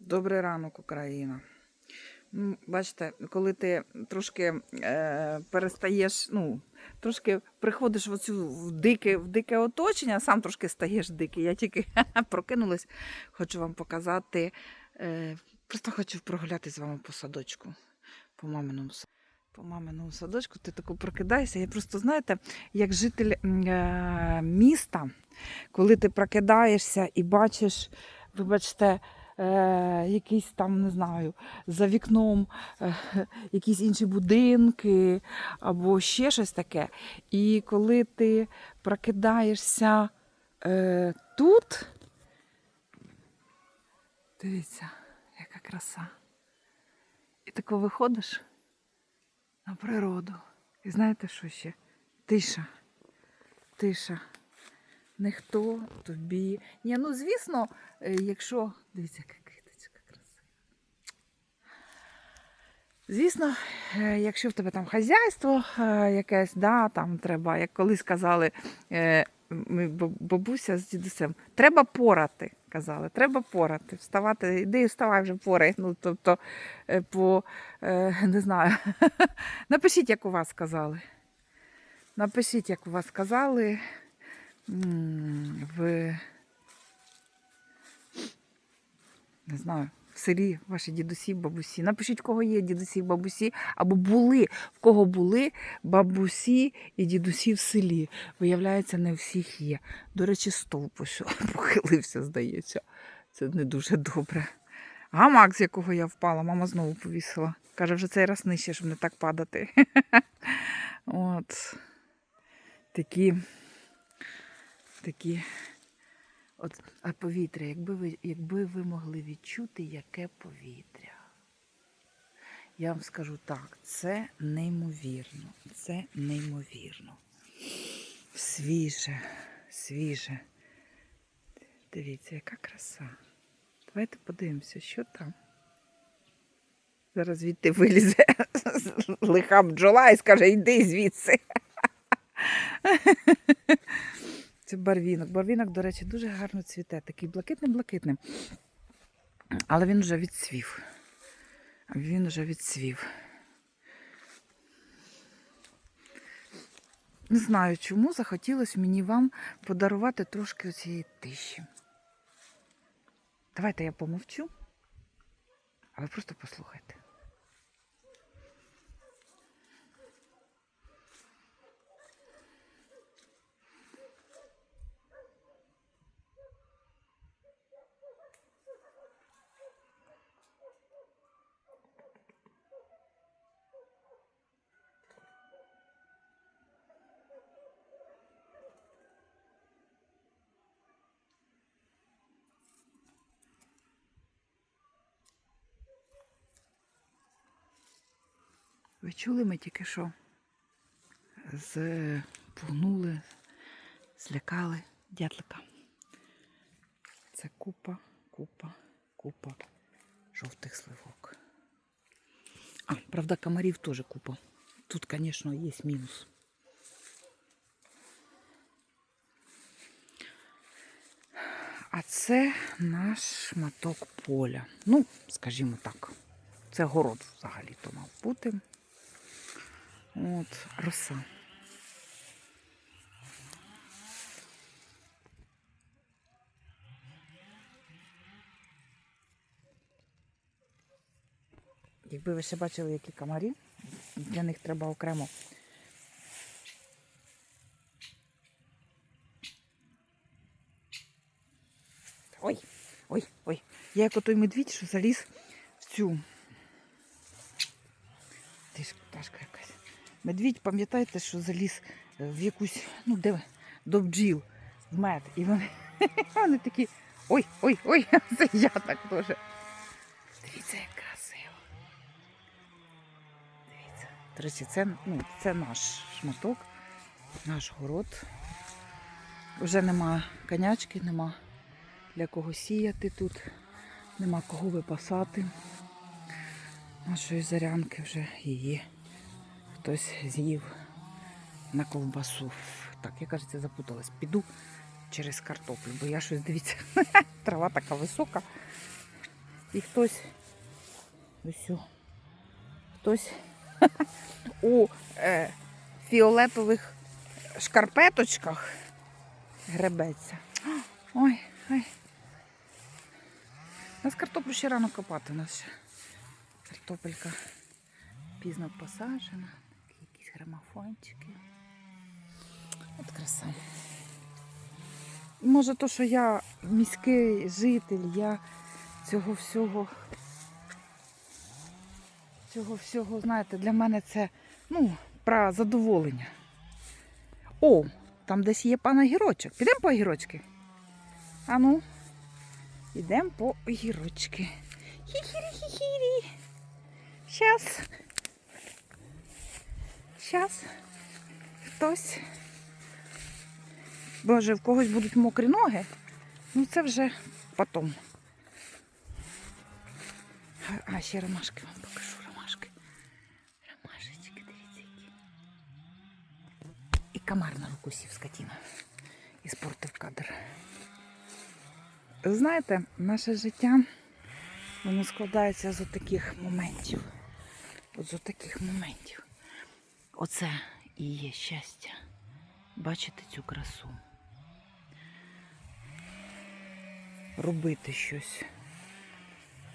Добрий ранок, Україна. Бачите, коли ти трошки е, перестаєш, ну, трошки приходиш в оцю в дике, в дике оточення, сам трошки стаєш дикий. Я тільки прокинулась, хочу вам показати. Е, просто хочу прогулятися з вами по садочку, по маминому садочку. По маминому садочку ти таку прокидаєшся. Я просто, знаєте, як житель е, міста, коли ти прокидаєшся і бачиш, вибачте, е, якийсь там, не знаю, за вікном е, якісь інші будинки або ще щось таке. І коли ти прокидаєшся е, тут, дивіться, яка краса. І тако виходиш на природу. І знаєте, що ще? Тиша. Тиша. Ніхто тобі. Ні, ну звісно, е, якщо. Дивіться, яка квіточка красива. Звісно, е, якщо в тебе там хазяйство е, якесь, да, там треба, як колись казали ми бабуся з дідусем, треба порати. Казали, треба порати, вставати, іди вставай вже порай. Ну, тобто, по, не знаю, напишіть, як у вас казали. Напишіть, як у вас казали. В не знаю, в селі ваші дідусі, бабусі. Напишіть, кого є дідусі, бабусі, або були, в кого були бабусі і дідусі в селі. Виявляється, не всіх є. До речі, стовп похилився, здається. Це не дуже добре. Гамак, з якого я впала, мама знову повісила. Каже, вже цей раз нижче, щоб не так падати. От. Такі такі. От, а повітря, якби ви, якби ви могли відчути, яке повітря. Я вам скажу так, це неймовірно, це неймовірно. Свіже, свіже. Дивіться, яка краса. Давайте подивимося, що там. Зараз звідти вилізе лиха бджола і скаже, йди звідси. Це барвінок. Барвінок, до речі, дуже гарно цвіте. Такий блакитним-блакитним. Але він вже відцвів. Він вже відцвів. Не знаю, чому захотілося мені вам подарувати трошки цієї тиші. Давайте я помовчу, а ви просто послухайте. Ви чули ми тільки що? Спугнули, злякали дятлика. Це купа, купа, купа жовтих сливок. А, правда, комарів теж купа. Тут, звісно, є мінус. А це наш шматок поля. Ну, скажімо так. Це город взагалі-то мав бути. От, роса. Якби ви ще бачили, які комарі, для них треба окремо. Ой, ой, ой. Я як отой медвідь, що заліз в цю. Ти ж пташка якась. Медвідь, пам'ятаєте, що заліз е, в якусь, ну де до бджіл в мед. І вони, вони такі. Ой, ой, ой, це я так теж. Дивіться, як красиво. Дивіться. До речі, це, ну, це наш шматок, наш город. Вже нема конячки, нема для кого сіяти тут, нема кого випасати. Нашої зарянки вже її хтось з'їв на ковбасу. Так, я кажеться, запуталась. Піду через картоплю, бо я щось дивіться, трава така висока. І хтось ось, хтось у е, фіолетових шкарпеточках гребеться. Ой, ой. У нас картоплю ще рано копати. У нас ще картопелька пізно посаджена. Якісь грамофончики. От краса. Може, то, що я міський житель, я цього всього. Цього всього, знаєте, для мене це ну, про задоволення. О, там десь є пан огірочок. Підемо по огірочки? А ну, йдемо по огірочки. Хі-хірі-хі-хірі. Щас. Щас. Хтось. Боже, в когось будуть мокрі ноги. Ну це вже потом. А, ще ромашки вам покажу. Ромашки. Ромашечки, дивіться які. І комар на руку сів скотіна. І спортив кадр. Знаєте, наше життя воно складається з таких моментів. От з таких моментів. Оце і є щастя. Бачити цю красу. Робити щось.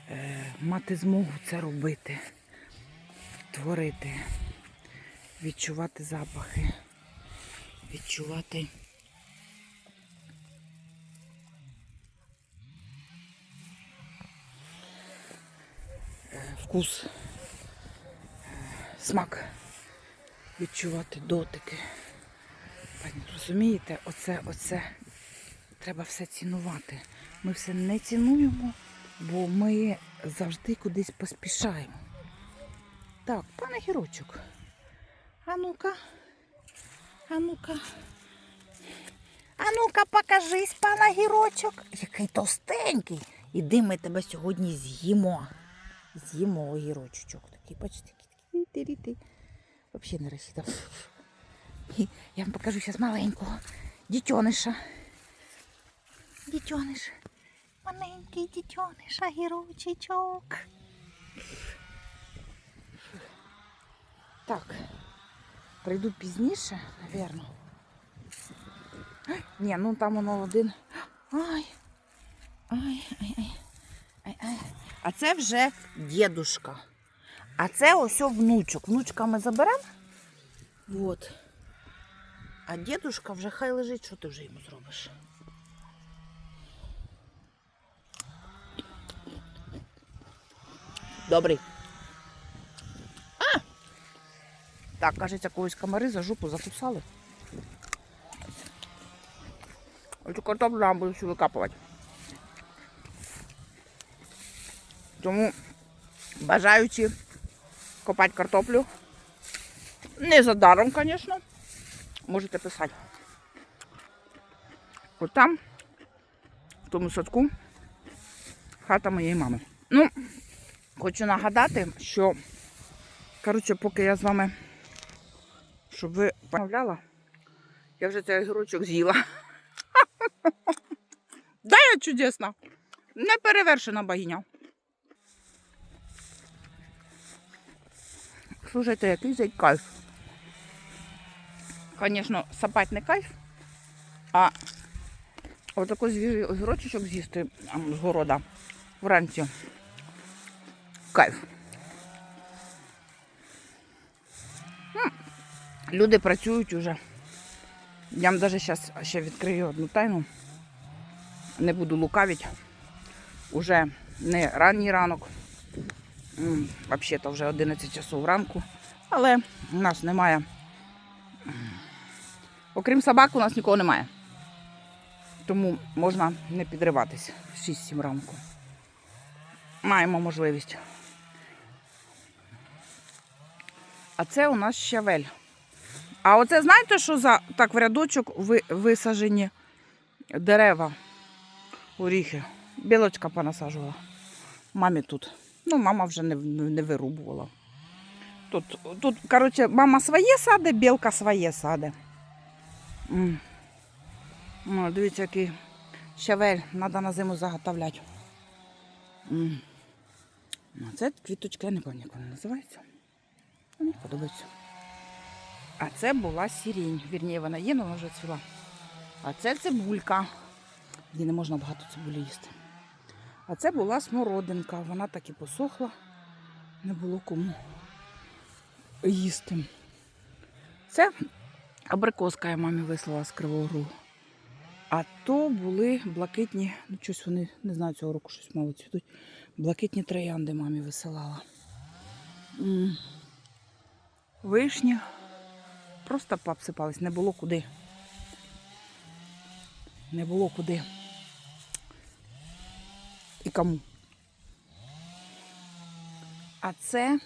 Е, мати змогу це робити. Творити. Відчувати запахи. Відчувати. Вкус, е, смак, відчувати дотики. Розумієте, оце, оце треба все цінувати. Ми все не цінуємо, бо ми завжди кудись поспішаємо. Так, пане гірочок. А ну-ка. А ну-ка. А ну-ка, покажись, пана гірочок. Який товстенький. Іди ми тебе сьогодні з'їмо. З'їмо огірочок. Такий, бачите, такий тирі-ти. Не розсідав. І Я вам покажу зараз маленького дітьониша. Дітьониш. Маленький дітьониш, огірочечок. Так. Прийду пізніше, напевно. Ні, ну там воно один. Ай. Ай, ай, ай. Ай, ай. А це вже дідушка. А це ось внучок. Внучка ми заберемо. Вот. А дідушка вже хай лежить, що ти вже йому зробиш. Добрий. А! Так, кажеться, когось комари за жопу закусали. Оцю картоплю нам буду всю викапувати. Тому бажаючи копати картоплю. Не за даром, звісно. Можете писати. От там, в тому садку, хата моєї мами. Ну, хочу нагадати, що, коротше, поки я з вами, щоб ви пам'ятали, я вже цей огірочок з'їла. Да, я чудесна. Неперевершена богиня. Слушайте, який зай кайф. Звісно, сапать не кайф, а отакий свіжий огірочок з'їсти з города вранці. Кайф. Люди працюють уже. Я вам навіть зараз ще відкрию одну тайну. Не буду лукавити. Уже не ранній ранок. Взагалі-то вже 11 часов ранку. Але у нас немає. Окрім собак, у нас нікого немає. Тому можна не підриватися в 6-7 ранку. Маємо можливість. А це у нас щавель. А оце знаєте, що за так в рядочок ви, висаджені дерева, оріхи. Білочка понасаджувала. Мамі тут. Ну, мама вже не, не вирубувала. Тут, тут, коротше, мама своє саде, білка своє саде. М. Ну, дивіться, який щавель треба на зиму заготовляти. М. Ну, це квіточка, я не пам'ятаю, як вона називається. Мені подобається. А це була сірінь. Вірніше, вона є, але вона вже цвіла. А це цибулька. Її не можна багато цибулі їсти. А це була смородинка. Вона так і посохла. Не було кому їсти. Це абрикоска я мамі вислала з Кривого Рогу. А то були блакитні, ну щось вони, не знаю, цього року щось мало цвітуть. Блакитні троянди мамі висилала. Вишні. Просто пообсипались, не було куди. Не було куди. І кому. А це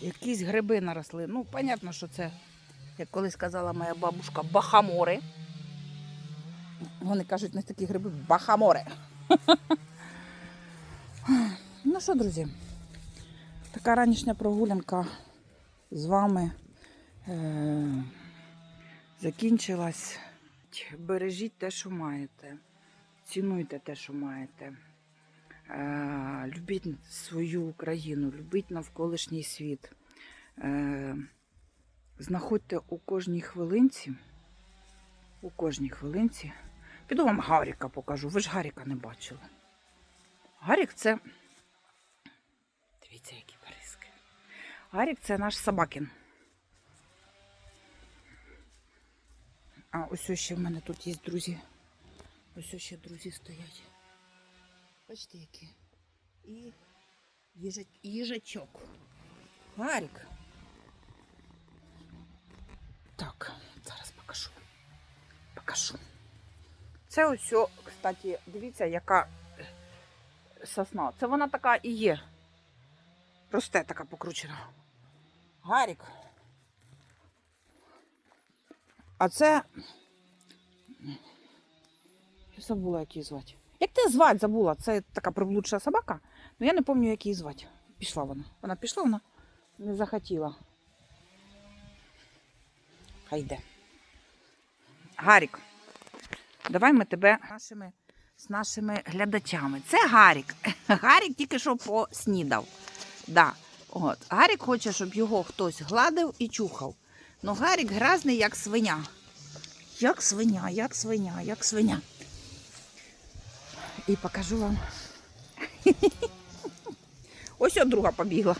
якісь гриби наросли. Ну, понятно, що це, як колись казала моя бабушка, бахамори. Вони кажуть, не такі гриби бахамори. Ну що, друзі, така ранішня прогулянка з вами е- закінчилась. Бережіть те, що маєте. Цінуйте те, що маєте. Е- любіть свою Україну, любіть навколишній світ. Е- знаходьте у кожній хвилинці. У кожній хвилинці. Піду вам Гаріка покажу. Ви ж Гаріка не бачили. Гарік це. Дивіться, які периски. Гарік це наш собакін. А ось ще в мене тут є друзі. Ось ще друзі стоять. Бачите, які. І їжа... їжачок. Гарік. Так, зараз покажу. Покажу. Це ось, кстати, дивіться, яка е, сосна. Це вона така і є. Росте така покручена. Гарік. А це. Забула, як її звати. Як тебе звати, забула. Це така приблудша собака, але я не пам'ятаю, як її звати. Пішла вона. Вона пішла, вона не захотіла. Хай йде. Гарік. Давай ми тебе нашими, з нашими глядачами. Це Гарік. Гарік тільки що поснідав. Да. От. Гарік хоче, щоб його хтось гладив і чухав. Ну Гарік грязний, як свиня. Як свиня, як свиня, як свиня. І покажу вам. Ось от друга побігла.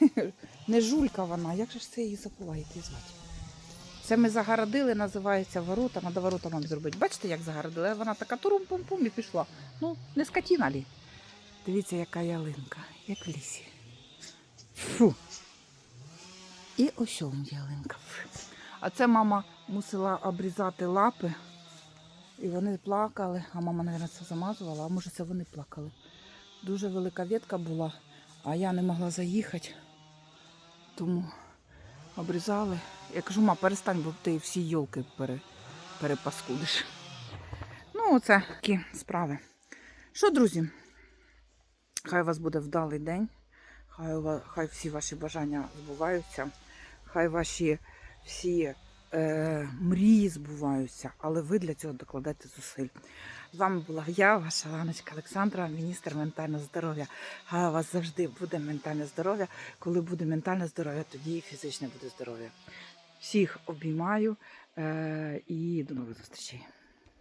Не жулька вона, як же ж це її забула, як її звати? Це ми загородили, називається ворота, треба ворота вам зробити. Бачите, як загородили? Вона така турум-пум-пум і пішла. Ну, не скотіна лі. Дивіться, яка ялинка, як в лісі. Фу. І ось ялинка. А це мама мусила обрізати лапи. І вони плакали, а мама, мабуть, це замазувала, а може це вони плакали. Дуже велика ветка була, а я не могла заїхати. Тому обрізали. Я кажу, ма, перестань, бо ти всі йолки пере, перепаскудиш. Ну, оце такі справи. Що, друзі? Хай у вас буде вдалий день. Хай, у вас, хай всі ваші бажання збуваються. Хай ваші всі е, мрії збуваються, але ви для цього докладете зусиль. З вами була я, ваша Ланочка Олександра, міністр ментального здоров'я. А у вас завжди буде ментальне здоров'я. Коли буде ментальне здоров'я, тоді і фізичне буде здоров'я. Всіх обіймаю е, і до нових зустрічей.